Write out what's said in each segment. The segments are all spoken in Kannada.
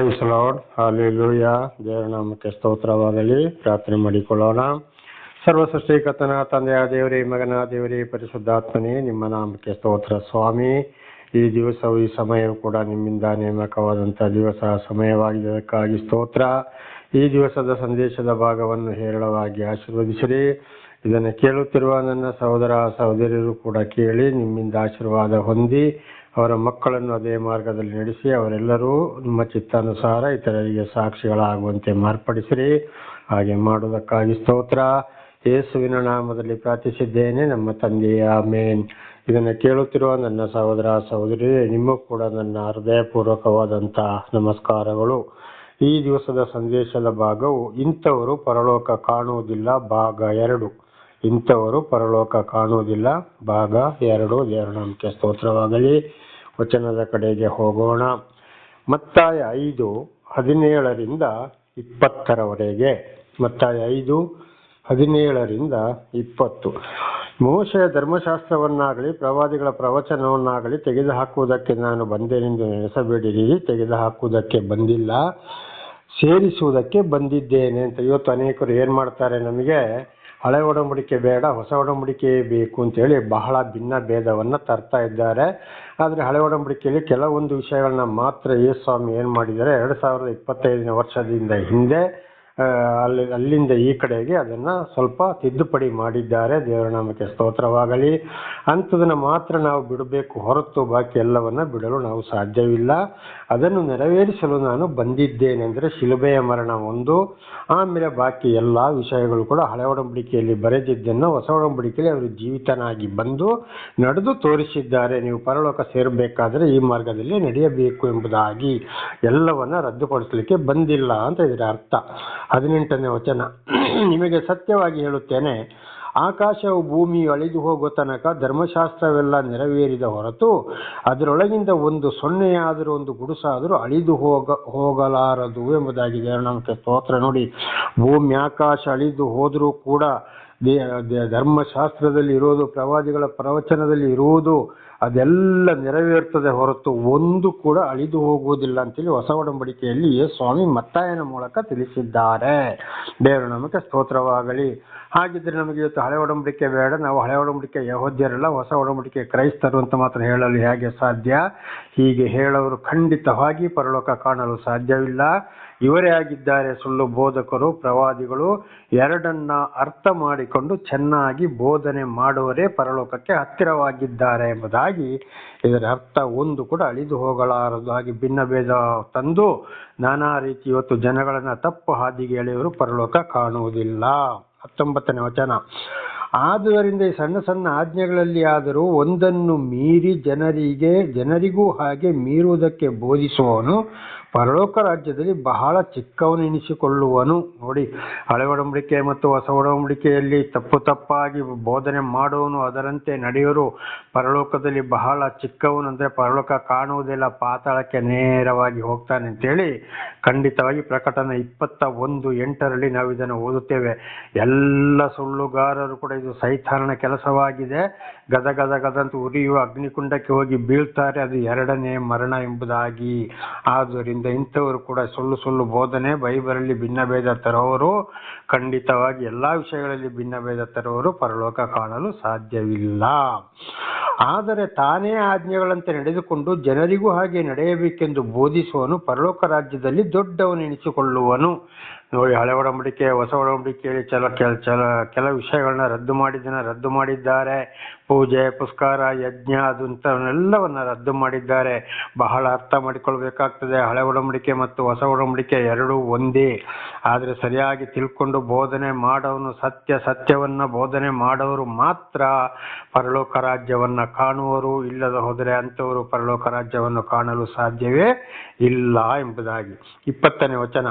ಪ್ರೈಸ್ ಲಾರ್ಡ್ ಹಾಲೆಲೂಯ ದೇವರ ನಾಮಕ್ಕೆ ಸ್ತೋತ್ರವಾಗಲಿ. ಪ್ರಾರ್ಥನೆ ಮಾಡಿಕೊಳ್ಳೋಣ. ಸರ್ವ ಸೃಷ್ಟಿಕರ್ತನ, ತಂದೆಯ ದೇವರೇ, ಮಗನ ದೇವರೇ, ಪರಿಶುದ್ಧಾತ್ಮನೇ, ನಿಮ್ಮ ನಾಮಕ್ಕೆ ಸ್ತೋತ್ರ ಸ್ವಾಮಿ. ಈ ದಿವಸವು ಈ ಸಮಯವು ಕೂಡ ನಿಮ್ಮಿಂದ ನೇಮಕವಾದಂಥ ದಿವಸ, ಸಮಯವಾಗಿದ್ದಕ್ಕಾಗಿ ಸ್ತೋತ್ರ. ಈ ದಿವಸದ ಸಂದೇಶದ ಭಾಗವನ್ನು ಹೇರಳವಾಗಿ ಆಶೀರ್ವದಿಸಿರಿ. ಇದನ್ನು ಕೇಳುತ್ತಿರುವ ನನ್ನ ಸಹೋದರ ಸಹೋದರಿಯರು ಕೂಡ ಕೇಳಿ ನಿಮ್ಮಿಂದ ಆಶೀರ್ವಾದ ಹೊಂದಿ ಅವರ ಮಕ್ಕಳನ್ನು ಅದೇ ಮಾರ್ಗದಲ್ಲಿ ನಡೆಸಿ ಅವರೆಲ್ಲರೂ ನಿಮ್ಮ ಚಿತ್ತಾನುಸಾರ ಇತರರಿಗೆ ಸಾಕ್ಷಿಗಳಾಗುವಂತೆ ಮಾರ್ಪಡಿಸಿರಿ. ಹಾಗೆ ಮಾಡುವುದಕ್ಕಾಗಿ ಸ್ತೋತ್ರ. ಯೇಸುವಿನ ನಾಮದಲ್ಲಿ ಪ್ರಾರ್ಥಿಸಿದ್ದೇನೆ, ನಮ್ಮ ತಂದೆಯ ಮೇನ್ ಇದನ್ನು ಕೇಳುತ್ತಿರುವ ನನ್ನ ಸಹೋದರ, ಸಹೋದರಿ ನಿಮಗೂ ಕೂಡ ನನ್ನ ಹೃದಯಪೂರ್ವಕವಾದಂಥ ನಮಸ್ಕಾರಗಳು. ಈ ದಿವಸದ ಸಂದೇಶದ ಭಾಗವು ಇಂಥವರು ಪರಲೋಕ ಕಾಣುವುದಿಲ್ಲ, ಭಾಗ ಎರಡು. ಇಂಥವರು ಪರಲೋಕ ಕಾಣುವುದಿಲ್ಲ. ಭಾಗ ಎರಡು ದೇವರ ನಂಬಿಕೆ ಸ್ತೋತ್ರವಾಗಲಿ. ವಚನದ ಕಡೆಗೆ ಹೋಗೋಣ. ಮತ್ತಾಯ ಐದು, ಹದಿನೇಳರಿಂದ ಇಪ್ಪತ್ತರವರೆಗೆ. ಮತ್ತಾಯ ಐದು, ಹದಿನೇಳರಿಂದ ಇಪ್ಪತ್ತು. ಮೋಶೆಯ ಧರ್ಮಶಾಸ್ತ್ರವನ್ನಾಗಲಿ, ಪ್ರವಾದಿಗಳ ಪ್ರವಚನವನ್ನಾಗಲಿ ತೆಗೆದುಹಾಕುವುದಕ್ಕೆ ನಾನು ಬಂದೇನೆಂದು ನೆನೆಸಬೇಡಿರಿ. ತೆಗೆದುಹಾಕುವುದಕ್ಕೆ ಬಂದಿಲ್ಲ. ಸೇರಿಸುವುದಕ್ಕೆ ಬಂದಿದ್ದೇನೆ ಅಂತ ಇವತ್ತು ಅನೇಕರು ಏನು ಮಾಡ್ತಾರೆ ನಮಗೆ? ಹಳೆ ಒಡಂಬಡಿಕೆ ಬೇಡ, ಹೊಸ ಒಡಂಬಡಿಕೆ ಬೇಕು ಅಂತೇಳಿ ಬಹಳ ಭಿನ್ನ ಭೇದವನ್ನು ತರ್ತಾ ಇದ್ದಾರೆ. ಆದರೆ ಹಳೆ ಒಡಂಬಡಿಕೆಯಲ್ಲಿ ಕೆಲವೊಂದು ವಿಷಯಗಳನ್ನ ಮಾತ್ರ ಯೇಸು ಸ್ವಾಮಿ ಏನು ಮಾಡಿದ್ದಾರೆ? ಎರಡು ಸಾವಿರದ ಇಪ್ಪತ್ತೈದನೇ ವರ್ಷದಿಂದ ಹಿಂದೆ ಅಲ್ಲಿ, ಅಲ್ಲಿಂದ ಈ ಕಡೆಗೆ ಅದನ್ನ ಸ್ವಲ್ಪ ತಿದ್ದುಪಡಿ ಮಾಡಿದ್ದಾರೆ. ದೇವರ ನಾಮಕ್ಕೆ ಸ್ತೋತ್ರವಾಗಲಿ. ಅಂಥದನ್ನ ಮಾತ್ರ ನಾವು ಬಿಡಬೇಕು ಹೊರತು ಬಾಕಿ ಎಲ್ಲವನ್ನ ಬಿಡಲು ನಾವು ಸಾಧ್ಯವಿಲ್ಲ. ಅದನ್ನು ನೆರವೇರಿಸಲು ನಾನು ಬಂದಿದ್ದೇನೆ ಅಂದರೆ ಶಿಲುಬೆಯ ಮರಣ ಒಂದು. ಆಮೇಲೆ ಬಾಕಿ ಎಲ್ಲ ವಿಷಯಗಳು ಕೂಡ ಹಳೆ ಒಡಂಬಡಿಕೆಯಲ್ಲಿ ಬರೆದಿದ್ದನ್ನು ಹೊಸ ಒಡಂಬಡಿಕೆಯಲ್ಲಿ ಅವರು ಜೀವಿತನಾಗಿ ಬಂದು ನಡೆದು ತೋರಿಸಿದ್ದಾರೆ. ನೀವು ಪರಲೋಕ ಸೇರಬೇಕಾದ್ರೆ ಈ ಮಾರ್ಗದಲ್ಲಿ ನಡೆಯಬೇಕು ಎಂಬುದಾಗಿ ಎಲ್ಲವನ್ನ ರದ್ದುಪಡಿಸಲಿಕ್ಕೆ ಬಂದಿಲ್ಲ ಅಂತ ಇದರ ಅರ್ಥ. ಹದಿನೆಂಟನೇ ವಚನ. ನಿಮಗೆ ಸತ್ಯವಾಗಿ ಹೇಳುತ್ತೇನೆ, ಆಕಾಶವು ಭೂಮಿ ಅಳಿದು ಹೋಗುವ ತನಕ ಧರ್ಮಶಾಸ್ತ್ರವೆಲ್ಲ ನೆರವೇರಿದ ಹೊರತು ಅದರೊಳಗಿಂದ ಒಂದು ಸೊನ್ನೆಯಾದರೂ ಒಂದು ಗುಡಿಸಾದರೂ ಅಳಿದು ಹೋಗ, ಹೋಗಲಾರದು ಎಂಬುದಾಗಿದೆ. ನಮಗೆ ಸ್ತೋತ್ರ ನೋಡಿ. ಭೂಮಿ, ಆಕಾಶ ಅಳಿದು ಹೋದರೂ ಕೂಡ ದೇ ಧರ್ಮಶಾಸ್ತ್ರದಲ್ಲಿ ಇರೋದು ಪ್ರವಾದಿಗಳ ಪ್ರವಚನದಲ್ಲಿ ಇರುವುದು, ಅದೆಲ್ಲ ನೆರವೇರ್ತದೆ ಹೊರತು ಒಂದು ಕೂಡ ಅಳಿದು ಹೋಗುವುದಿಲ್ಲ ಅಂತೇಳಿ ಹೊಸ ಒಡಂಬಡಿಕೆಯಲ್ಲಿ ಸ್ವಾಮಿ ಮತ್ತಾಯನ ಮೂಲಕ ತಿಳಿಸಿದ್ದಾರೆ. ದೇವರ ನಮಗೆ ಸ್ತೋತ್ರವಾಗಲಿ. ಹಾಗಿದ್ರೆ ನಮಗೆ ಇವತ್ತು ಹಳೆ ಒಡಂಬಡಿಕೆ ಬೇಡ. ನಾವು ಹಳೆ ಒಡಂಬಡಿಕೆ ಯಹೋದ್ಯರಲ್ಲ, ಹೊಸ ಒಡಂಬಡಿಕೆ ಕ್ರೈಸ್ತರು ಅಂತ ಮಾತ್ರ ಹೇಳಲು ಹೇಗೆ ಸಾಧ್ಯ? ಹೀಗೆ ಹೇಳೋರು ಖಂಡಿತವಾಗಿ ಪರಲೋಕ ಕಾಣಲು ಸಾಧ್ಯವಿಲ್ಲ. ಇವರೇ ಆಗಿದ್ದಾರೆ ಸುಳ್ಳು ಬೋಧಕರು, ಪ್ರವಾದಿಗಳು. ಎರಡನ್ನ ಅರ್ಥ ಮಾಡಿಕೊಂಡು ಚೆನ್ನಾಗಿ ಬೋಧನೆ ಮಾಡುವರೇ ಪರಲೋಕಕ್ಕೆ ಹತ್ತಿರವಾಗಿದ್ದಾರೆ ಎಂಬುದಾಗಿ ಇದರ ಅರ್ಥ ಒಂದು ಕೂಡ ಅಳಿದು ಹೋಗಲಾರದು. ಹಾಗೆ ಭಿನ್ನ ಭೇದ ತಂದು ನಾನಾ ರೀತಿ ಇವತ್ತು ಜನಗಳನ್ನು ತಪ್ಪು ಹಾದಿಗೆ ಎಳೆಯವರು ಪರಲೋಕ ಕಾಣುವುದಿಲ್ಲ. ಹತ್ತೊಂಬತ್ತನೇ ವಚನ. ಆದುದರಿಂದ ಈ ಸಣ್ಣ ಸಣ್ಣ ಆಜ್ಞೆಗಳಲ್ಲಿ ಆದರೂ ಒಂದನ್ನು ಮೀರಿ ಜನರಿಗೆ, ಜನರಿಗೂ ಹಾಗೆ ಮೀರುವುದಕ್ಕೆ ಬೋಧಿಸುವವನು ಪರಲೋಕ ರಾಜ್ಯದಲ್ಲಿ ಬಹಳ ಚಿಕ್ಕವನೆನಿಸಿಕೊಳ್ಳುವನು ನೋಡಿ, ಹಳೆ ಒಡಂಬಡಿಕೆ ಮತ್ತು ಹೊಸ ಒಡಂಬಡಿಕೆಯಲ್ಲಿ ತಪ್ಪು ತಪ್ಪಾಗಿ ಬೋಧನೆ ಮಾಡುವನು, ಅದರಂತೆ ನಡೆಯೋರು ಪರಲೋಕದಲ್ಲಿ ಬಹಳ ಚಿಕ್ಕವನು ಅಂದ್ರೆ ಪರಲೋಕ ಕಾಣುವುದಿಲ್ಲ, ಪಾತಾಳಕ್ಕೆ ನೇರವಾಗಿ ಹೋಗ್ತಾನೆ ಅಂತೇಳಿ ಖಂಡಿತವಾಗಿ ಪ್ರಕಟಣೆ ಇಪ್ಪತ್ತ ಒಂದು ಎಂಟರಲ್ಲಿ ನಾವು ಇದನ್ನು ಓದುತ್ತೇವೆ. ಎಲ್ಲ ಸುಳ್ಳುಗಾರರು ಕೂಡ ಇದು ಸೈತಾನನ ಕೆಲಸವಾಗಿದೆ. ಗದ ಗದ ಗದಂತ ಉರಿಯುವ ಅಗ್ನಿಕುಂಡಕ್ಕೆ ಹೋಗಿ ಬೀಳ್ತಾರೆ, ಅದು ಎರಡನೇ ಮರಣ ಎಂಬುದಾಗಿ. ಆದ್ದರಿಂದ ಇಂಥವರು ಕೂಡ ಸುಳ್ಳು ಸುಳ್ಳು ಬೋಧನೆ, ಬೈಬಲಲ್ಲಿ ಭಿನ್ನ ಭೇದ ತರುವವರು ಖಂಡಿತವಾಗಿ ಎಲ್ಲ ವಿಷಯಗಳಲ್ಲಿ ಭಿನ್ನ ಭೇದ ತರುವವರು ಪರಲೋಕ ಕಾಣಲು ಸಾಧ್ಯವಿಲ್ಲ. ಆದರೆ ತಾನೇ ಆಜ್ಞೆಗಳಂತೆ ನಡೆದುಕೊಂಡು ಜನರಿಗೂ ಹಾಗೆ ನಡೆಯಬೇಕೆಂದು ಬೋಧಿಸುವನು ಪರಲೋಕ ರಾಜ್ಯದಲ್ಲಿ ದೊಡ್ಡವನೆನಿಸಿಕೊಳ್ಳುವನು ನೋಡಿ, ಹಳೆ ಒಡಂಬಡಿಕೆ, ಹೊಸ ಒಡಂಬಡಿಕೆಯಲ್ಲಿ ಚಲ, ಕೆಲ ಚಲ, ಕೆಲ ವಿಷಯಗಳನ್ನ ರದ್ದು ಮಾಡಿದ್ದನ್ನ ರದ್ದು ಮಾಡಿದ್ದಾರೆ. ಪೂಜೆ, ಪುಸ್ಕಾರ, ಯಜ್ಞ ಅದು ಇಂಥವನ್ನೆಲ್ಲವನ್ನ ರದ್ದು ಮಾಡಿದ್ದಾರೆ. ಬಹಳ ಅರ್ಥ ಮಾಡಿಕೊಳ್ಬೇಕಾಗ್ತದೆ. ಹಳೆ ಒಡಂಬಡಿಕೆ ಮತ್ತು ಹೊಸ ಒಡಂಬಡಿಕೆ ಎರಡೂ ಒಂದೇ. ಆದರೆ ಸರಿಯಾಗಿ ತಿಳ್ಕೊಂಡು ಬೋಧನೆ ಮಾಡೋನು ಸತ್ಯ. ಸತ್ಯವನ್ನ ಬೋಧನೆ ಮಾಡೋರು ಮಾತ್ರ. ಪರಲೋಕ ರಾಜ್ಯವನ್ನ ಕಾಣುವರು ಇಲ್ಲದ ಹೋದರೆ ಅಂಥವರು ಪರಲೋಕ ರಾಜ್ಯವನ್ನು ಕಾಣಲು ಸಾಧ್ಯವೇ ಇಲ್ಲ ಎಂಬುದಾಗಿ. ಇಪ್ಪತ್ತನೇ ವಚನ.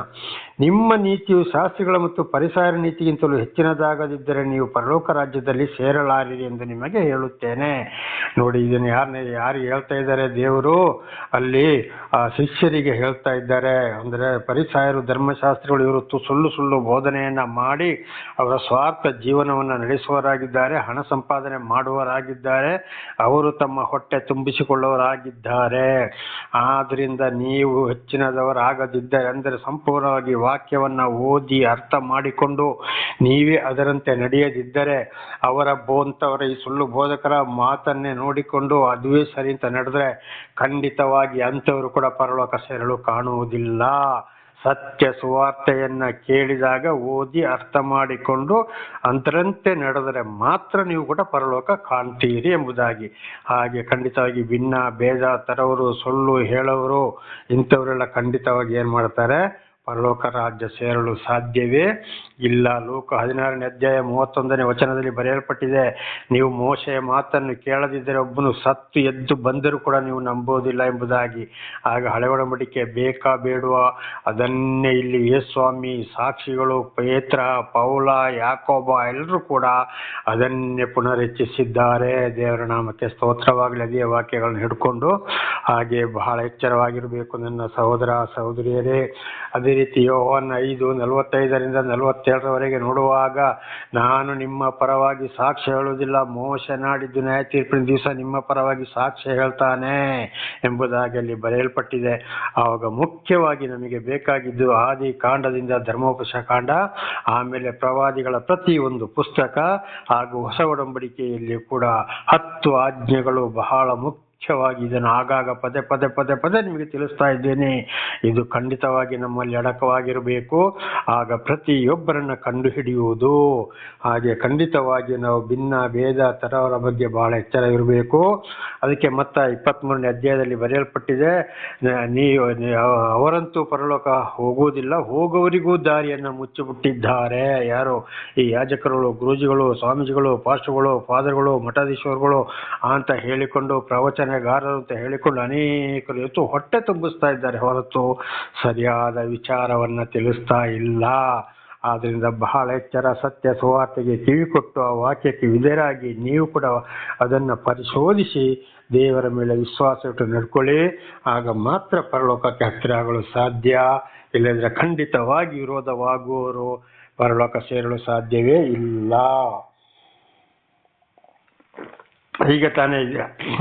ನಿಮ್ಮ ನೀತಿಯು ಶಾಸ್ತ್ರಿಗಳ ಮತ್ತು ಪರಿಸರ ನೀತಿಗಿಂತಲೂ ಹೆಚ್ಚಿನದಾಗದಿದ್ದರೆ ನೀವು ಪರಲೋಕ ರಾಜ್ಯದಲ್ಲಿ ಸೇರಲಾರಿರಿ ಎಂದು ನಿಮಗೆ ಹೇಳುತ್ತೇನೆ. ನೋಡಿ, ಇದನ್ನು ಯಾರನ್ನ ಯಾರು ಹೇಳ್ತಾ ಇದ್ದಾರೆ ದೇವರು, ಅಲ್ಲಿ ಆ ಶಿಷ್ಯರಿಗೆ ಹೇಳ್ತಾ ಇದ್ದಾರೆ. ಅಂದ್ರೆ ಪರಿಸಾಯರು, ಧರ್ಮಶಾಸ್ತ್ರಿಗಳು ಇವರು ತು- ಸುಳ್ಳು ಸುಳ್ಳು ಬೋಧನೆಯನ್ನ ಮಾಡಿ ಅವರ ಸ್ವಾರ್ಥ ಜೀವನವನ್ನ ನಡೆಸುವವರಾಗಿದ್ದಾರೆ, ಹಣ ಸಂಪಾದನೆ ಮಾಡುವವರಾಗಿದ್ದಾರೆ, ಅವರು ತಮ್ಮ ಹೊಟ್ಟೆ ತುಂಬಿಸಿಕೊಳ್ಳುವರಾಗಿದ್ದಾರೆ ಆದ್ದರಿಂದ ನೀವು ಹೆಚ್ಚಿನದವರಾಗದಿದ್ದರೆ, ಅಂದರೆ ಸಂಪೂರ್ಣವಾಗಿ ವಾಕ್ಯವನ್ನ ಓದಿ ಅರ್ಥ ಮಾಡಿಕೊಂಡು ನೀವೇ ಅದರಂತೆ ನಡೆಯದಿದ್ದರೆ, ಅವರ ಬೋಂತವರ ಈ ಸುಳ್ಳು ಬೋಧಕರ ಮಾತನ್ನೇ ನೋಡಿಕೊಂಡು ಅದುವೇ ಸರಿ ಅಂತ ನಡೆದ್ರೆ ಖಂಡಿತವಾಗಿ ಅಂಥವರು ಕೂಡ ಪರಲೋಕ ಸೇರಲು ಕಾಣುವುದಿಲ್ಲ. ಸತ್ಯ ಸುವಾರ್ತೆಯನ್ನ ಕೇಳಿದಾಗ ಓದಿ ಅರ್ಥ ಮಾಡಿಕೊಂಡು ಅಂತರಂತೆ ನಡೆದರೆ ಮಾತ್ರ ನೀವು ಕೂಡ ಪರಲೋಕ ಕಾಣ್ತೀರಿ ಎಂಬುದಾಗಿ. ಹಾಗೆ ಖಂಡಿತವಾಗಿ ಭಿನ್ನ, ಭೇದ, ತರವರು, ಸುಳ್ಳು, ಹೇಳೋರು ಇಂಥವರೆಲ್ಲ ಖಂಡಿತವಾಗಿ ಏನ್ ಮಾಡ್ತಾರೆ? ಪರಲೋಕ ರಾಜ್ಯ ಸೇರಲು ಸಾಧ್ಯವೇ? ಇಲ್ಲ. ಲೋಕ ಹದಿನಾರನೇ ಅಧ್ಯಾಯ ಮೂವತ್ತೊಂದನೇ ವಚನದಲ್ಲಿ ಬರೆಯಲ್ಪಟ್ಟಿದೆ, ನೀವು ಮೋಶೆಯ ಮಾತನ್ನು ಕೇಳದಿದ್ದರೆ ಒಬ್ಬನು ಸತ್ತು ಎದ್ದು ಬಂದರೂ ಕೂಡ ನೀವು ನಂಬೋದಿಲ್ಲ ಎಂಬುದಾಗಿ. ಆಗ ಹಳೆ ಒಡಂಬಡಿಕೆ ಬೇಕಾ ಬೇಡುವ, ಅದನ್ನೇ ಇಲ್ಲಿ ಯೇಸ್ವಾಮಿ, ಸಾಕ್ಷಿಗಳು, ಪೇತ್ರ, ಪೌಲ, ಯಾಕೋಬ, ಎಲ್ಲರೂ ಕೂಡ ಅದನ್ನೇ ಪುನರುಚ್ಚರಿಸಿದ್ದಾರೆ ದೇವರ ನಾಮಕ್ಕೆ ಸ್ತೋತ್ರವಾಗಲಿ, ಅದೇ ವಾಕ್ಯಗಳನ್ನು ಹಿಡ್ಕೊಂಡು. ಹಾಗೆ ಬಹಳ ಎಚ್ಚರವಾಗಿರಬೇಕು ನನ್ನ ಸಹೋದರ, ಸಹೋದರಿಯರೇ. ಅದೇ ರೀತಿ ಯೋಹನ್ ಐದು ನಲವತ್ತೈದರಿಂದ ನಲವತ್ತೇಳರವರೆಗೆ ನೋಡುವಾಗ ನಾನು ನಿಮ್ಮ ಪರವಾಗಿ ಸಾಕ್ಷ್ಯ ಹೇಳುವುದಿಲ್ಲ. ಮೋಸ ನಾಡಿದ್ದು ನ್ಯಾಯ ತೀರ್ಪಿನ ದಿವಸ ನಿಮ್ಮ ಪರವಾಗಿ ಸಾಕ್ಷ್ಯ ಹೇಳ್ತಾನೆ ಎಂಬುದಾಗಿ ಅಲ್ಲಿ ಬರೆಯಲ್ಪಟ್ಟಿದೆ. ಆವಾಗ ಮುಖ್ಯವಾಗಿ ನಮಗೆ ಬೇಕಾಗಿದ್ದು ಆದಿ ಕಾಂಡದಿಂದ ಧರ್ಮೋಪಶ ಕಾಂಡ, ಆಮೇಲೆ ಪ್ರವಾದಿಗಳ ಪ್ರತಿ ಒಂದು ಪುಸ್ತಕ ಹಾಗೂ ಹೊಸ ಒಡಂಬಡಿಕೆಯಲ್ಲಿ ಕೂಡ ಹತ್ತು ಆಜ್ಞೆಗಳು ಬಹಳ ಮುಖ್ಯ ಮುಖ್ಯವಾಗಿ ಇದನ್ನು ಆಗಾಗ ಪದೇ ಪದೇ ಪದೇ ಪದೇ ನಿಮಗೆ ತಿಳಿಸ್ತಾ ಇದ್ದೇನೆ. ಇದು ಖಂಡಿತವಾಗಿ ನಮ್ಮಲ್ಲಿ ಅಡಕವಾಗಿರಬೇಕು. ಆಗ ಪ್ರತಿಯೊಬ್ಬರನ್ನ ಕಂಡುಹಿಡಿಯುವುದು. ಹಾಗೆ ಖಂಡಿತವಾಗಿ ನಾವು ಭಿನ್ನ, ಭೇದ ತರವರ ಬಗ್ಗೆ ಬಹಳ ಎಚ್ಚರ ಇರಬೇಕು ಅದಕ್ಕೆ ಮತ್ತ ಇಪ್ಪತ್ಮೂರನೇ ಅಧ್ಯಾಯದಲ್ಲಿ ಬರೆಯಲ್ಪಟ್ಟಿದೆ ನೀವು ಅವರಂತೂ ಪರಲೋಕ ಹೋಗುವುದಿಲ್ಲ, ಹೋಗುವವರಿಗೂ ದಾರಿಯನ್ನು ಮುಚ್ಚಿಬಿಟ್ಟಿದ್ದಾರೆ. ಯಾರು? ಈ ಯಾಜಕರುಗಳು, ಗುರೂಜಿಗಳು, ಸ್ವಾಮೀಜಿಗಳು ಪಾಸ್ಟರ್ಗಳು ಫಾದರ್ಗಳು ಮಠಾಧೀಶ್ವರಗಳು ಅಂತ ಹೇಳಿಕೊಂಡು ಪ್ರವಚನಗಾರರು ಅಂತ ಹೇಳಿಕೊಂಡು ಅನೇಕರು ಇವತ್ತು ಹೊಟ್ಟೆ ತುಂಬಿಸ್ತಾ ಇದ್ದಾರೆ. ಹೊರತು ಸರಿಯಾದ ವಿಚಾರವನ್ನ ತಿಳಿಸ್ತಾ ಇಲ್ಲ. ಆದ್ದರಿಂದ ಬಹಳ ಎಚ್ಚರ, ಸತ್ಯ ಸುವಾರ್ತೆಗೆ ಕಿವಿ ಕೊಟ್ಟು ಆ ವಾಕ್ಯಕ್ಕೆ ವಿಧೇರಾಗಿ ನೀವು ಕೂಡ ಅದನ್ನು ಪರಿಶೋಧಿಸಿ, ದೇವರ ಮೇಲೆ ವಿಶ್ವಾಸ ಇಟ್ಟು ನಡ್ಕೊಳ್ಳಿ. ಆಗ ಮಾತ್ರ ಪರಲೋಕಕ್ಕೆ ಹತ್ತಿರ ಆಗಲು ಸಾಧ್ಯ. ಇಲ್ಲದ್ರೆ ಖಂಡಿತವಾಗಿ ವಿರೋಧವಾಗುವವರು ಪರಲೋಕ ಸೇರಲು ಸಾಧ್ಯವೇ ಇಲ್ಲ. ಈಗ ತಾನೇ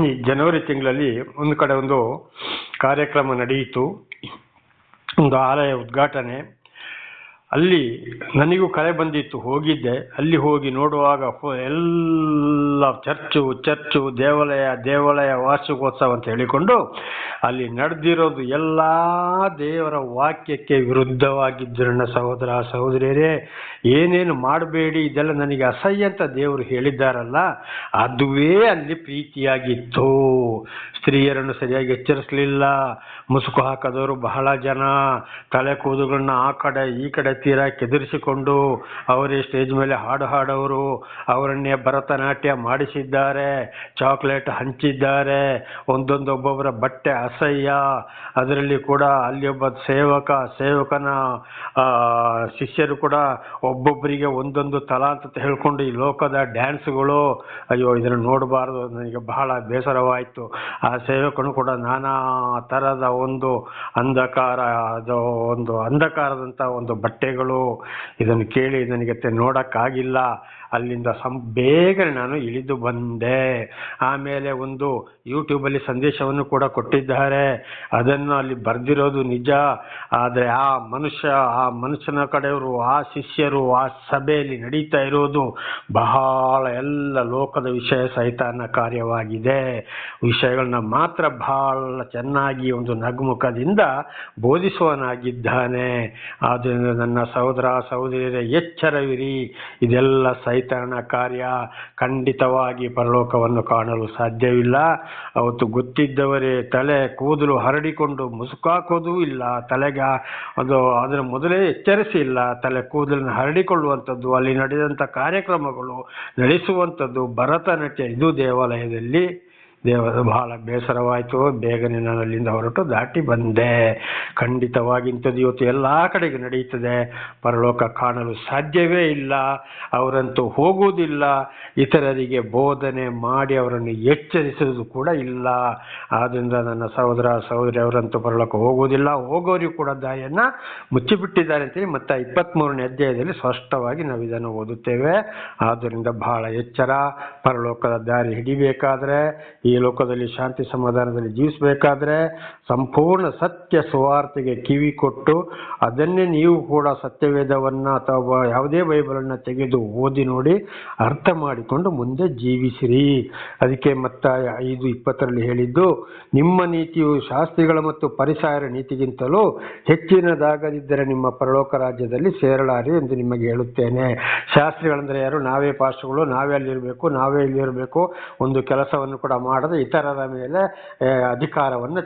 ಈ ಜನವರಿ ತಿಂಗಳಲ್ಲಿ ಒಂದು ಕಡೆ ಒಂದು ಕಾರ್ಯಕ್ರಮ ನಡೆಯಿತು. ಒಂದು ಆಲಯ ಉದ್ಘಾಟನೆ. ಅಲ್ಲಿ ನನಗೂ ಕರೆ ಬಂದಿತ್ತು, ಹೋಗಿದ್ದೆ. ಅಲ್ಲಿ ಹೋಗಿ ನೋಡುವಾಗ ಎಲ್ಲ ಚರ್ಚು ಚರ್ಚು, ದೇವಾಲಯ ದೇವಾಲಯ ವಾರ್ಷಿಕೋತ್ಸವ ಅಂತ ಹೇಳಿಕೊಂಡು ಅಲ್ಲಿ ನಡೆದಿರೋದು ಎಲ್ಲ ದೇವರ ವಾಕ್ಯಕ್ಕೆ ವಿರುದ್ಧವಾಗಿದ್ದರು ನನ್ನ ಸಹೋದರ, ಸಹೋದರಿಯರೇ, ಏನೇನು ಮಾಡಬೇಡಿ, ಇದೆಲ್ಲ ನನಗೆ ಅಸಹ್ಯ ಅಂತ ದೇವರು ಹೇಳಿದ್ದಾರಲ್ಲ, ಅದುವೇ ಅಲ್ಲಿ ಪ್ರೀತಿಯಾಗಿತ್ತು. ಸ್ತ್ರೀಯರನ್ನು ಸರಿಯಾಗಿ ಎಚ್ಚರಿಸಲಿಲ್ಲ. ಮುಸುಕು ಹಾಕದವರು ಬಹಳ ಜನ. ತಲೆ ಕೂದುಗಳನ್ನ ಆ ಕಡೆ, ಈ ಕಡೆ ತೀರ ಕೆದರಿಸಿಕೊಂಡು ಅವರೇ ಸ್ಟೇಜ್ ಮೇಲೆ ಹಾಡು ಹಾಡೋರು. ಅವರನ್ನೇ ಭರತನಾಟ್ಯ ಮಾಡಿಸಿದ್ದಾರೆ. ಚಾಕ್ಲೇಟ್ ಹಂಚಿದ್ದಾರೆ. ಒಂದೊಂದೊಬ್ಬೊಬ್ಬರ ಬಟ್ಟೆ ಅಸಹ್ಯ. ಅದರಲ್ಲಿ ಕೂಡ ಅಲ್ಲಿ ಒಬ್ಬ ಸೇವಕ, ಸೇವಕನ ಶಿಷ್ಯರು ಕೂಡ ಒಬ್ಬೊಬ್ಬರಿಗೆ ಒಂದೊಂದು ತಲಾ ಅಂತ ಹೇಳ್ಕೊಂಡು ಈ ಲೋಕದ ಡ್ಯಾನ್ಸ್ಗಳು. ಅಯ್ಯೋ, ಇದನ್ನು ನೋಡಬಾರ್ದು. ನನಗೆ ಬಹಳ ಬೇಸರವಾಯಿತು. ಆ ಸೇವಕನು ಕೂಡ ನಾನಾ ಥರದ ಒಂದು ಅಂಧಕಾರ, ಅದು ಒಂದು ಅಂಧಕಾರದಂಥ ಒಂದು ಬಟ್ಟೆಗಳು ಇದನ್ನು ಕೇಳಿ ನನಗೆ ನೋಡೋಕ್ಕಾಗಿಲ್ಲ. ಅಲ್ಲಿಂದ ಸಂ, ಬೇಗನೆ ನಾನು ಇಳಿದು ಬಂದೆ. ಆಮೇಲೆ ಒಂದು ಯೂಟ್ಯೂಬಲ್ಲಿ ಸಂದೇಶವನ್ನು ಕೂಡ ಕೊಟ್ಟಿದ್ದಾರೆ. ಅದನ್ನು ಅಲ್ಲಿ ಬರೆದಿರೋದು ನಿಜ. ಆದರೆ ಆ ಮನುಷ್ಯ, ಆ ಮನುಷ್ಯನ ಕಡೆಯವರು, ಆ ಶಿಷ್ಯರು, ಆ ಸಭೆಯಲ್ಲಿ ನಡೀತಾ ಇರೋದು ಬಹಳ ಎಲ್ಲ ಲೋಕದ ವಿಷಯ ಸಹಿತಾನ ಕಾರ್ಯವಾಗಿದೆ. ವಿಷಯಗಳನ್ನ ಮಾತ್ರ ಬಹಳ ಚೆನ್ನಾಗಿ ಒಂದು ನಗುಮುಖದಿಂದ ಬೋಧಿಸುವನಾಗಿದ್ದಾನೆ. ಆದ್ದರಿಂದ ನನ್ನ ಸಹೋದರ, ಸಹೋದರಿಯರೇ ಎಚ್ಚರವಿರಿ. ಇದೆಲ್ಲ ಸೈತಾನ ಕಾರ್ಯ. ಖಂಡಿತವಾಗಿ ಪರಲೋಕವನ್ನು ಕಾಣಲು ಸಾಧ್ಯವಿಲ್ಲ. ಅವತ್ತು ಗೊತ್ತಿದ್ದವರೇ ತಲೆ ಕೂದಲು ಹರಡಿಕೊಂಡು ಮುಸುಕಾಕೋದು ಇಲ್ಲ. ತಲೆಗ ಅದು ಅದರ ಮೊದಲೇ ಎಚ್ಚರಿಸಿಲ್ಲ ತಲೆ ಕೂದಲನ್ನು ಹರಡಿಕೊಳ್ಳುವಂಥದ್ದು, ಅಲ್ಲಿ ನಡೆದಂಥ ಕಾರ್ಯಕ್ರಮಗಳು ನಡೆಸುವಂಥದ್ದು ಭರತನಾಟ್ಯ ಇದು ದೇವಾಲಯದಲ್ಲಿ. ದೇವರ ಬಹಳ ಬೇಸರವಾಯಿತು. ಬೇಗನೆ ನಾನು ಅಲ್ಲಿಂದ ಹೊರಟು ದಾಟಿ ಬಂದೆ. ಖಂಡಿತವಾಗಿ ಇಂಥದ್ದು ಇವತ್ತು ಎಲ್ಲ ಕಡೆಗೆ ನಡೆಯುತ್ತದೆ. ಪರಲೋಕ ಕಾಣಲು ಸಾಧ್ಯವೇ ಇಲ್ಲ. ಅವರಂತೂ ಹೋಗುವುದಿಲ್ಲ. ಇತರರಿಗೆ ಬೋಧನೆ ಮಾಡಿ ಅವರನ್ನು ಎಚ್ಚರಿಸುವುದು ಕೂಡ ಇಲ್ಲ. ಆದ್ದರಿಂದ ನನ್ನ ಸಹೋದರ, ಸಹೋದರಿ ಅವರಂತೂ ಪರಲೋಕ ಹೋಗುವುದಿಲ್ಲ. ಹೋಗೋರಿಗೂ ಕೂಡ ದಾರಿಯನ್ನ ಮುಚ್ಚಿಬಿಟ್ಟಿದ್ದಾರೆ ಅಂತೇಳಿ ಮತ್ತೆ ಇಪ್ಪತ್ತ್ಮೂರನೇ ಅಧ್ಯಾಯದಲ್ಲಿ ಸ್ಪಷ್ಟವಾಗಿ ನಾವು ಇದನ್ನು ಓದುತ್ತೇವೆ. ಆದ್ದರಿಂದ ಬಹಳ ಎಚ್ಚರ. ಪರಲೋಕದ ದಾರಿ ಹಿಡಿಬೇಕಾದ್ರೆ ಈ ಲೋಕದಲ್ಲಿ ಶಾಂತಿ ಸಮಾಧಾನದಲ್ಲಿ ಜೀವಿಸಬೇಕಾದ್ರೆ ಸಂಪೂರ್ಣ ಸತ್ಯ ಸುವಾರ್ತೆಗೆ ಕಿವಿ ಕೊಟ್ಟು ಅದನ್ನೇ ನೀವು ಕೂಡ ಸತ್ಯವೇದವನ್ನ ಅಥವಾ ಯಾವುದೇ ಬೈಬಲನ್ನು ತೆಗೆದು ಓದಿ ನೋಡಿ ಅರ್ಥ ಮಾಡಿಕೊಂಡು ಮುಂದೆ ಜೀವಿಸಿರಿ. ಅದಕ್ಕೆ ಮತ್ತ ಐದು ಇಪ್ಪತ್ತರಲ್ಲಿ ಹೇಳಿದ್ದು, ನಿಮ್ಮ ನೀತಿಯು ಶಾಸ್ತ್ರಿಗಳ ಮತ್ತು ಪರಿಸಾಯರ ನೀತಿಗಿಂತಲೂ ಹೆಚ್ಚಿನದಾಗದಿದ್ದರೆ ನಿಮ್ಮ ಪರಲೋಕ ರಾಜ್ಯದಲ್ಲಿ ಸೇರಲಾರಿ ಎಂದು ನಿಮಗೆ ಹೇಳುತ್ತೇನೆ. ಶಾಸ್ತ್ರಿಗಳಂದರೆ ಯಾರು? ನಾವೇ ಪಾಶುಗಳು ನಾವೇ ಅಲ್ಲಿರಬೇಕು, ನಾವೇ ಇಲ್ಲಿರಬೇಕು. ಒಂದು ಕೆಲಸವನ್ನು ಕೂಡ ಮಾಡದೆ ಇತರರ ಮೇಲೆ ಅಧಿಕಾರವನ್ನು ಅಧಿಕಾರವನ್ನು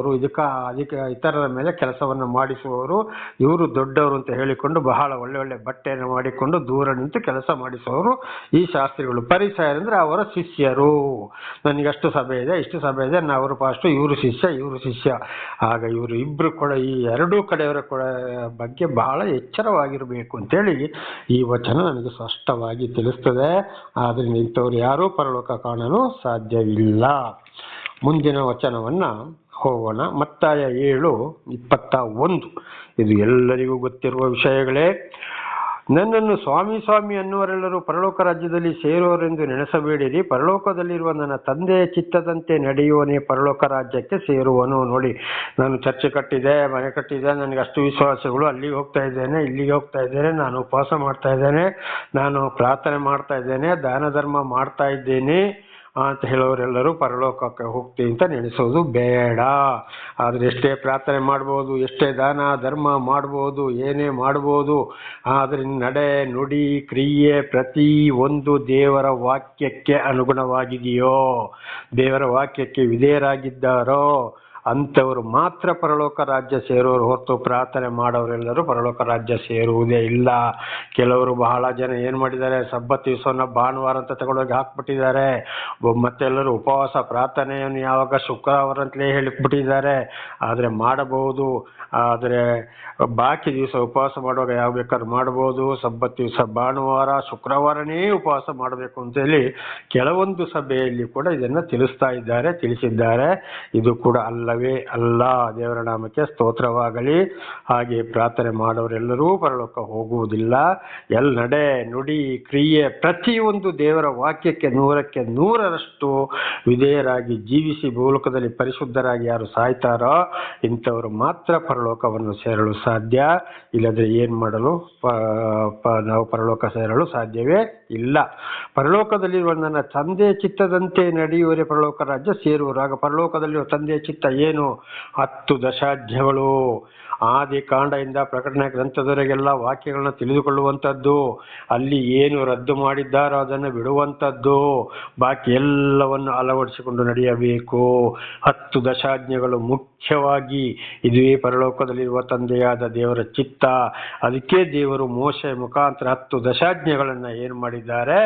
ಚಲಾಯಿಸುವವರು ಇದಕ್ಕೆ ಅಧಿಕ ಇತರರ ಮೇಲೆ ಕೆಲಸವನ್ನು ಮಾಡಿಸುವವರು, ಇವರು ದೊಡ್ಡವರು ಅಂತ ಹೇಳಿಕೊಂಡು ಬಹಳ ಒಳ್ಳೆ ಒಳ್ಳೆ ಬಟ್ಟೆಯನ್ನು ಮಾಡಿಕೊಂಡು ದೂರ ನಿಂತು ಕೆಲಸ ಮಾಡಿಸುವವರು ಈ ಶಾಸ್ತ್ರಿಗಳು. ಪರಿಸರ ಅವರ ಶಿಷ್ಯರು. ನನಗಷ್ಟು ಸಭೆ ಇದೆ, ಇಷ್ಟು ಸಭೆ ಇದೆ ಅವರು ಫಾಸ್ಟು ಇವರು ಶಿಷ್ಯ ಇವರು ಶಿಷ್ಯ. ಆಗ ಇವರು ಇಬ್ಬರು ಕೂಡ ಈ ಎರಡೂ ಕಡೆಯವರ ಕೂಡ ಬಗ್ಗೆ ಬಹಳ ಎಚ್ಚರವಾಗಿರಬೇಕು ಅಂತೇಳಿ ಈ ವಚನ ನನಗೆ ಸ್ಪಷ್ಟವಾಗಿ ತಿಳಿಸ್ತದೆ. ಆದರೆ ಇಂಥವ್ರು ಯಾರೂ ಪರಲೋಕ ಕಾಣಲು ಸಾಧ್ಯವಿಲ್ಲ. ಮುಂದಿನ ವಚನವನ್ನ ಹೋಗೋಣ. ಮತ್ತಾಯ ಏಳು, ಇಪ್ಪತ್ತ ಒಂದು. ಇದು ಎಲ್ಲರಿಗೂ ಗೊತ್ತಿರುವ ವಿಷಯಗಳೇ. ನನ್ನನ್ನು ಸ್ವಾಮಿ ಸ್ವಾಮಿ ಅನ್ನುವರೆಲ್ಲರೂ ಪರಲೋಕ ರಾಜ್ಯದಲ್ಲಿ ಸೇರುವರೆಂದು ನೆನೆಸಬೇಡಿರಿ. ಪರಲೋಕದಲ್ಲಿರುವ ನನ್ನ ತಂದೆಯ ಚಿತ್ತದಂತೆ ನಡೆಯುವನೇ ಪರಲೋಕ ರಾಜ್ಯಕ್ಕೆ ಸೇರುವನು. ನೋಡಿ, ನಾನು ಚರ್ಚೆ ಕಟ್ಟಿದೆ, ಮನೆ ಕಟ್ಟಿದೆ, ನನಗೆ ಅಷ್ಟು ವಿಶ್ವಾಸಗಳು. ಅಲ್ಲಿಗೆ ಹೋಗ್ತಾ ಇದ್ದೇನೆ, ಇಲ್ಲಿಗೆ ಹೋಗ್ತಾ ಇದ್ದೇನೆ, ನಾನು ಉಪವಾಸ ಮಾಡ್ತಾ ಇದ್ದೇನೆ, ನಾನು ಪ್ರಾರ್ಥನೆ ಮಾಡ್ತಾ ಇದ್ದೇನೆ, ದಾನ ಧರ್ಮ ಮಾಡ್ತಾ ಇದ್ದೇನೆ. ಅಂತ ಹೇಳೋರೆಲ್ಲರೂ ಪರಲೋಕಕ್ಕೆ ಹೋಗ್ತೀವಿ ಅಂತ ನೆನೆಸೋದು ಬೇಡ. ಆದರೆ ಎಷ್ಟೇ ಪ್ರಾರ್ಥನೆ ಮಾಡ್ಬೋದು, ಎಷ್ಟೇ ದಾನ, ಧರ್ಮ ಮಾಡ್ಬೋದು, ಏನೇ ಮಾಡ್ಬೋದು, ಆದರೆ ನಡೆ, ನುಡಿ, ಕ್ರಿಯೆ ಪ್ರತಿ ಒಂದು ದೇವರ ವಾಕ್ಯಕ್ಕೆ ಅನುಗುಣವಾಗಿದೆಯೋ, ದೇವರ ವಾಕ್ಯಕ್ಕೆ ವಿಧೇಯರಾಗಿದ್ದಾರೋ ಅಂಥವರು ಮಾತ್ರ ಪರಲೋಕ ರಾಜ್ಯ ಸೇರೋರು ಹೊರತು ಪ್ರಾರ್ಥನೆ ಮಾಡೋರೆಲ್ಲರೂ ಪರಲೋಕ ರಾಜ್ಯ ಸೇರುವುದೇ ಇಲ್ಲ. ಕೆಲವರು ಬಹಳ ಜನ ಏನು ಮಾಡಿದ್ದಾರೆ? ಸಬ್ಬತ್ ದಿವಸವನ್ನು ಭಾನುವಾರ ಅಂತ ತಗೊಂಡೋಗಿ ಹಾಕ್ಬಿಟ್ಟಿದ್ದಾರೆ. ಮತ್ತೆಲ್ಲರೂ ಉಪವಾಸ ಪ್ರಾರ್ಥನೆಯನ್ನು ಯಾವಾಗ ಶುಕ್ರವಾರ ಅಂತಲೇ ಹೇಳಿಬಿಟ್ಟಿದ್ದಾರೆ. ಆದರೆ ಮಾಡಬಹುದು. ಆದರೆ ಬಾಕಿ ದಿವಸ ಉಪವಾಸ ಮಾಡುವಾಗ ಯಾವ ಬೇಕಾದ್ರೂ ಮಾಡಬಹುದು. ಸಬ್ಬತ್ ದಿವಸ ಭಾನುವಾರ, ಶುಕ್ರವಾರನೇ ಉಪವಾಸ ಮಾಡಬೇಕು ಅಂತ ಹೇಳಿ ಕೆಲವೊಂದು ಸಭೆಯಲ್ಲಿ ಕೂಡ ಇದನ್ನು ತಿಳಿಸ್ತಾ ಇದ್ದಾರೆ, ತಿಳಿಸಿದ್ದಾರೆ. ಇದು ಕೂಡ ಅಲ್ಲವೇ? ಅಲ್ಲ, ದೇವರ ನಾಮಕ್ಕೆ ಸ್ತೋತ್ರವಾಗಲಿ. ಹಾಗೆ ಪ್ರಾರ್ಥನೆ ಮಾಡೋರೆಲ್ಲರೂ ಪರಲೋಕ ಹೋಗುವುದಿಲ್ಲ. ಎಲ್ ನಡೆ ನುಡಿ ಕ್ರಿಯೆ ಪ್ರತಿಯೊಂದು ದೇವರ ವಾಕ್ಯಕ್ಕೆ ನೂರಕ್ಕೆ ನೂರರಷ್ಟು ವಿಧೇಯರಾಗಿ ಜೀವಿಸಿ ಭೂಲೋಕದಲ್ಲಿ ಪರಿಶುದ್ಧರಾಗಿ ಯಾರು ಸಾಯ್ತಾರೋ ಇಂಥವರು ಮಾತ್ರ ಪರಲೋಕವನ್ನು ಸೇರಲು ಸಾಧ್ಯ. ಇಲ್ಲದ್ರೆ ಏನ್ ಮಾಡಲು? ನಾವು ಪರಲೋಕ ಸೇರಲು ಸಾಧ್ಯವೇ? ಇಲ್ಲ. ಪರಲೋಕದಲ್ಲಿರುವ ನನ್ನ ತಂದೆ ಚಿತ್ತದಂತೆ ನಡೆಯುವರೆ ಪರಲೋಕ ರಾಜ್ಯ ಸೇರುವರು. ಆಗ ಪರಲೋಕದಲ್ಲಿರುವ ತಂದೆಯ ಚಿತ್ತ ಏನು? ಹತ್ತು ದಶಾಧ್ಯಗಳು ಆದಿ ಕಾಂಡದಿಂದ ಪ್ರಕಟಣೆ ಗ್ರಂಥದವರೆಗೆಲ್ಲ ವಾಕ್ಯಗಳನ್ನ ತಿಳಿದುಕೊಳ್ಳುವಂಥದ್ದು. ಅಲ್ಲಿ ಏನು ರದ್ದು ಮಾಡಿದ್ದಾರೋ ಅದನ್ನು ಬಿಡುವಂಥದ್ದು. ಬಾಕಿ ಎಲ್ಲವನ್ನು ಅಳವಡಿಸಿಕೊಂಡು ನಡೆಯಬೇಕು. ಹತ್ತು ದಶಾಜ್ಞೆಗಳು ಮುಖ್ಯವಾಗಿ ಇದುವೇ ಪರಲೋಕದಲ್ಲಿರುವ ತಂದೆಯಾದ ದೇವರ ಚಿತ್ತ. ಅದಕ್ಕೆ ದೇವರು ಮೋಶೆ ಮುಖಾಂತರ ಹತ್ತು ದಶಾಜ್ಞೆಗಳನ್ನು ಏನು ಮಾಡಿದ್ದಾರೆ?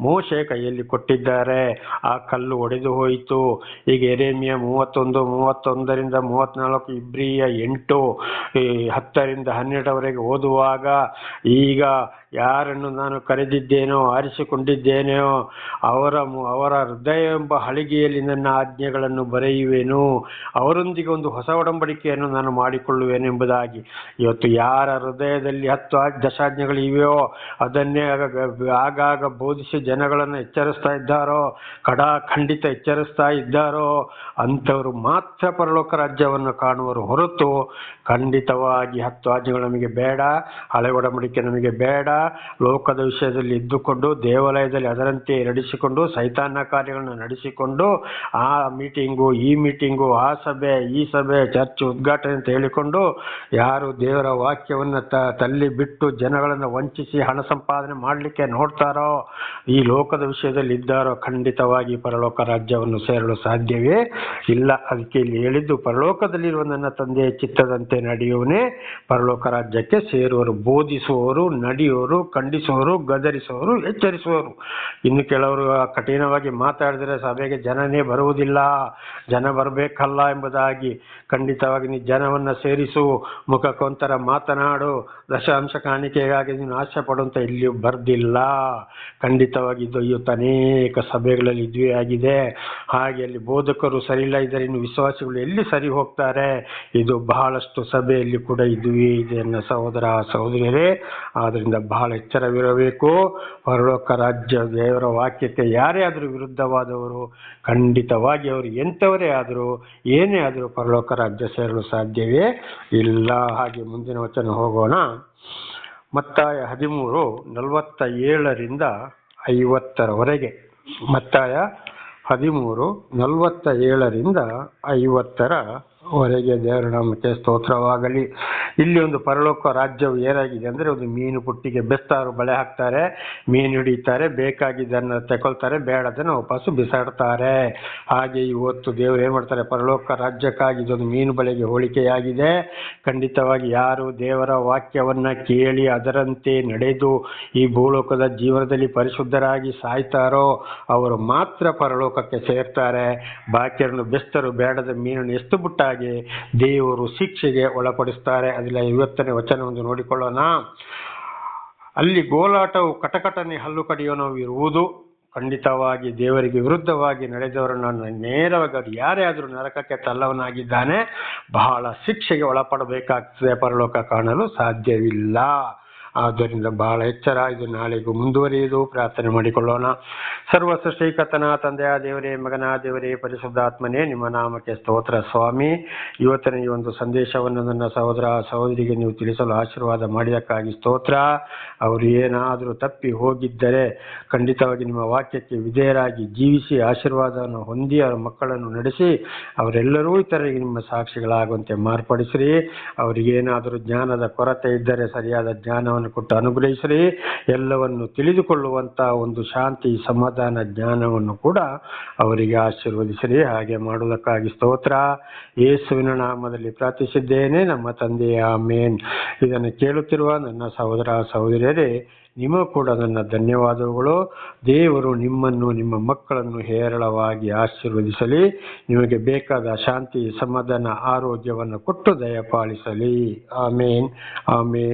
ಮೋಶೆ ಕೈಯಲ್ಲಿ ಕೊಟ್ಟಿದ್ದಾರೆ. ಆ ಕಲ್ಲು ಒಡೆದು ಹೋಯಿತು. ಈಗ ಎರೇಮಿಯ ಮೂವತ್ತೊಂದು, ಮೂವತ್ತೊಂದರಿಂದ ಮೂವತ್ತ್ನಾಲ್ಕು ಇಬ್ರಿಯ ಎಂಟು ಹತ್ತರಿಂದ ಹನ್ನೆರಡವರೆಗೆ ಓದುವಾಗ ಈಗ ಯಾರನ್ನು ನಾನು ಕರೆದಿದ್ದೇನೋ ಆರಿಸಿಕೊಂಡಿದ್ದೇನೋ ಅವರ ಅವರ ಹೃದಯ ಎಂಬ ಹಳಿಗೆಯಲ್ಲಿ ನನ್ನ ಆಜ್ಞೆಗಳನ್ನು ಬರೆಯುವೆನು. ಅವರೊಂದಿಗೆ ಒಂದು ಹೊಸ ಒಡಂಬಡಿಕೆಯನ್ನು ನಾನು ಮಾಡಿಕೊಳ್ಳುವೆನು ಎಂಬುದಾಗಿ. ಇವತ್ತು ಯಾರ ಹೃದಯದಲ್ಲಿ ಹತ್ತು ದಶಾಜ್ಞೆಗಳು ಇವೆಯೋ ಅದನ್ನೇ ಆಗ- ಆಗಾಗ ಬೋಧಿಸಿ ಜನಗಳನ್ನು ಎಚ್ಚರಿಸ್ತಾ ಇದ್ದಾರೋ, ಕಡಾ ಖಂಡಿತ ಎಚ್ಚರಿಸ್ತಾ ಇದ್ದಾರೋ, ಅಂಥವರು ಮಾತ್ರ ಪರಲೋಕ ರಾಜ್ಯವನ್ನು ಕಾಣುವರು ಹೊರತು ಖಂಡಿತವಾಗಿ ಹತ್ತು ಆಜ್ಞೆಗಳು ನಮಗೆ ಬೇಡ, ಹಳೆ ಒಡಂಬಡಿಕೆ ನಮಗೆ ಬೇಡ ಲೋಕದ ವಿಷಯದಲ್ಲಿ ಇದ್ದುಕೊಂಡು, ದೇವಾಲಯದಲ್ಲಿ ಅದರಂತೆ ನಡೆಸಿಕೊಂಡು ಸೈತಾನ ಕಾರ್ಯಗಳನ್ನು ನಡೆಸಿಕೊಂಡು, ಆ ಮೀಟಿಂಗು ಈ ಮೀಟಿಂಗು ಆ ಸಭೆ, ಈ ಸಭೆ, ಚರ್ಚ್ ಉದ್ಘಾಟನೆ ಅಂತ ಹೇಳಿಕೊಂಡು ಯಾರು ದೇವರ ವಾಕ್ಯವನ್ನು ತಲ್ಲಿ ಬಿಟ್ಟು ಜನಗಳನ್ನು ವಂಚಿಸಿ ಹಣ ಸಂಪಾದನೆ ಮಾಡಲಿಕ್ಕೆ ನೋಡ್ತಾರೋ, ಈ ಲೋಕದ ವಿಷಯದಲ್ಲಿ ಇದ್ದಾರೋ ಖಂಡಿತವಾಗಿ ಪರಲೋಕ ರಾಜ್ಯವನ್ನು ಸೇರಲು ಸಾಧ್ಯವೇ ಇಲ್ಲ. ಅದಕ್ಕೆ ಇಲ್ಲಿ ಹೇಳಿದ್ದು, ಪರಲೋಕದಲ್ಲಿರುವ ನನ್ನ ತಂದೆಯ ಚಿತ್ತದಂತೆ ನಡೆಯುವನೇ ಪರಲೋಕ ರಾಜ್ಯಕ್ಕೆ ಸೇರುವರು, ಬೋಧಿಸುವವರು, ನಡೆಯುವವರು ಬೈಯುವವರು ಖಂಡಿಸುವವರು, ಗದರಿಸುವವರು, ಎಚ್ಚರಿಸುವವರು. ಇನ್ನು ಕೆಲವರು ಕಠಿಣವಾಗಿ ಮಾತಾಡಿದರೆ ಸಭೆಗೆ ಜನನೇ ಬರುವುದಿಲ್ಲ. ಜನ ಬರಬೇಕಲ್ಲ ಎಂಬುದಾಗಿ ಖಂಡಿತವಾಗಿ ನೀ ಜನವನ್ನು ಸೇರಿಸು ಮುಖಕ್ಕೊಂಥರ ಮಾತನಾಡು, ದಶಾಂಶ ಕಾಣಿಕೆಗಾಗಿ ನೀನು ಆಶೆ ಪಡುವಂತ ಇಲ್ಲಿಯೂ ಬರ್ದಿಲ್ಲ. ಖಂಡಿತವಾಗಿ ಇದು ಅನೇಕ ಸಭೆಗಳಲ್ಲಿ ಇದುವೇ ಆಗಿದೆ. ಹಾಗೆ ಅಲ್ಲಿ ಬೋಧಕರು ಸರಿ ಇಲ್ಲ ಇದ್ದರೆ ಇನ್ನು ವಿಶ್ವಾಸಿಗಳು ಎಲ್ಲಿ ಸರಿ ಹೋಗ್ತಾರೆ? ಇದು ಬಹಳಷ್ಟು ಸಭೆಯಲ್ಲಿ ಕೂಡ ಇದುವೇ ಇದೆ ನನ್ನ ಸಹೋದರ, ಸಹೋದರಿಯರೇ. ಆದ್ದರಿಂದ ಬಹಳ ಎಚ್ಚರವಿರಬೇಕು. ಪರಲೋಕ ರಾಜ್ಯ ದೇವರ ವಾಕ್ಯಕ್ಕೆ ಯಾರೇ ಆದರೂ ವಿರುದ್ಧವಾದವರು, ಖಂಡಿತವಾಗಿ ಅವರು ಎಂಥವರೇ ಆದರೂ, ಏನೇ ಆದರೂ ಪರಲೋಕ ರಾಜ್ಯ ಸೇರಲು ಸಾಧ್ಯವೇ ಇಲ್ಲ. ಹಾಗೆ ಮುಂದಿನ ವಚನ ಹೋಗೋಣ. ಮತ್ತಾಯ ಹದಿಮೂರು ನಲವತ್ತ ಏಳರಿಂದ ಐವತ್ತರವರೆಗೆ. ಮತ್ತಾಯ ಹದಿಮೂರು ನಲವತ್ತ ಏಳರಿಂದ ಐವತ್ತರ ವರೆಗೆ ದೇವರ ನಾಮಕ್ಕೆ ಸ್ತೋತ್ರವಾಗಲಿ. ಇಲ್ಲಿ ಒಂದು ಪರಲೋಕ ರಾಜ್ಯವು ಏನಾಗಿದೆ ಅಂದರೆ ಒಂದು ಮೀನು ಪುಟ್ಟಿಗೆ ಬೆಸ್ತಾರು ಬಳೆ ಹಾಕ್ತಾರೆ, ಮೀನು ಹಿಡಿತಾರೆ, ಬೇಕಾಗಿದ್ದನ್ನು ತಗೊಳ್ತಾರೆ ಬೇಡದನ್ನು ವಾಪಸ್ಸು ಬಿಸಾಡ್ತಾರೆ. ಹಾಗೆ ಇವತ್ತು ದೇವರು ಏನು ಮಾಡ್ತಾರೆ, ಪರಲೋಕ ರಾಜ್ಯಕ್ಕಾಗಿ ಇದೊಂದು ಮೀನು ಬಳೆಗೆ ಹೋಲಿಕೆಯಾಗಿದೆ. ಖಂಡಿತವಾಗಿ ಯಾರು ದೇವರ ವಾಕ್ಯವನ್ನು ಕೇಳಿ ಅದರಂತೆ ನಡೆದು ಈ ಭೂಲೋಕದ ಜೀವನದಲ್ಲಿ ಪರಿಶುದ್ಧರಾಗಿ ಸಾಯ್ತಾರೋ, ಅವರು ಮಾತ್ರ ಪರಲೋಕಕ್ಕೆ ಸೇರ್ತಾರೆ. ಬಾಕಿಯರನ್ನು ಬೆಸ್ತರು, ಬೇಡದ ಮೀನನ್ನು ಎಷ್ಟು ದೇವರು ಶಿಕ್ಷೆಗೆ ಒಳಪಡಿಸ್ತಾರೆ. ಅದಲ್ಲ ಇವತ್ತನೇ ವಚನವನ್ನು ನೋಡಿಕೊಳ್ಳೋಣ. ಅಲ್ಲಿ ಗೋಲಾಟವು ಕಟಕಟನೆ ಹಲ್ಲು ಕಡಿಯೋನೋ ಇರುವುದು. ಖಂಡಿತವಾಗಿ ದೇವರಿಗೆ ವಿರುದ್ಧವಾಗಿ ನಡೆದವರನ್ನು ನೇರವಾಗಿ ಯಾರೇ ಆದರೂ ನರಕಕ್ಕೆ ತಲ್ಲವನಾಗಿದ್ದಾನೆ. ಬಹಳ ಶಿಕ್ಷೆಗೆ ಒಳಪಡಬೇಕಾಗ್ತದೆ ಪರಲೋಕ ಕಾಣಲು ಸಾಧ್ಯವಿಲ್ಲ. ಆದ್ದರಿಂದ ಬಹಳ ಎಚ್ಚರ. ಇದು ನಾಳೆಗೂ ಮುಂದುವರಿಯುವುದು. ಪ್ರಾರ್ಥನೆ ಮಾಡಿಕೊಳ್ಳೋಣ. ಸರ್ವ ಸೃಷ್ಟಿಕರ್ತನ ತಂದೆಯ ದೇವರೇ, ಮಗನ ದೇವರೇ, ಪರಿಶುದ್ಧಾತ್ಮನೇ, ನಿಮ್ಮ ನಾಮಕ್ಕೆ ಸ್ತೋತ್ರ ಸ್ವಾಮಿ. ಇವತ್ತಿನ ಈ ಒಂದು ಸಂದೇಶವನ್ನು ನನ್ನ ಸಹೋದರ ಸಹೋದರಿಗೆ ನೀವು ತಿಳಿಸಲು ಆಶೀರ್ವಾದ ಮಾಡಿದಕ್ಕಾಗಿ ಸ್ತೋತ್ರ. ಅವರು ಏನಾದರೂ ತಪ್ಪಿ ಹೋಗಿದ್ದರೆ ಖಂಡಿತವಾಗಿ ನಿಮ್ಮ ವಾಕ್ಯಕ್ಕೆ ವಿಧೇಯರಾಗಿ ಜೀವಿಸಿ ಆಶೀರ್ವಾದವನ್ನು ಹೊಂದಿ ಅವರ ಮಕ್ಕಳನ್ನು ನಡೆಸಿ ಅವರೆಲ್ಲರೂ ಇತರರಿಗೆ ನಿಮ್ಮ ಸಾಕ್ಷಿಗಳಾಗುವಂತೆ ಮಾರ್ಪಡಿಸಿರಿ. ಅವರಿಗೇನಾದರೂ ಜ್ಞಾನದ ಕೊರತೆ ಇದ್ದರೆ ಸರಿಯಾದ ಜ್ಞಾನವನ್ನು ಕೊಟ್ಟು ಅನುಗ್ರಹಿಸಿರಿ ಎಲ್ಲವನ್ನು ತಿಳಿದುಕೊಳ್ಳುವಂತಹ ಒಂದು ಶಾಂತಿ, ಸಮಾಧಾನ ಜ್ಞಾನವನ್ನು ಕೂಡ ಅವರಿಗೆ ಆಶೀರ್ವದಿಸಿರಿ ಹಾಗೆ ಮಾಡುವುದಕ್ಕಾಗಿ ಸ್ತೋತ್ರ. ಯೇಸುವಿನ ನಾಮದಲ್ಲಿ ಪ್ರಾರ್ಥಿಸಿದ್ದೇನೆ. ನಮ್ಮ ತಂದೆಯ ಮೇನ್ ಇದನ್ನು ಕೇಳುತ್ತಿರುವ ನನ್ನ ಸಹೋದರ, ಸಹೋದರಿಯರೇ, ನಿಮ್ಮ ಕೂಡ ನನ್ನ ಧನ್ಯವಾದಗಳು. ದೇವರು ನಿಮ್ಮನ್ನು, ನಿಮ್ಮ ಮಕ್ಕಳನ್ನು ಹೇರಳವಾಗಿ ಆಶೀರ್ವದಿಸಲಿ. ನಿಮಗೆ ಬೇಕಾದ ಶಾಂತಿ, ಸಮಾಧಾನ, ಆರೋಗ್ಯವನ್ನು ಕೊಟ್ಟು ದಯಪಾಲಿಸಲಿ. ಆಮೇನ್. ಆಮೇನ್.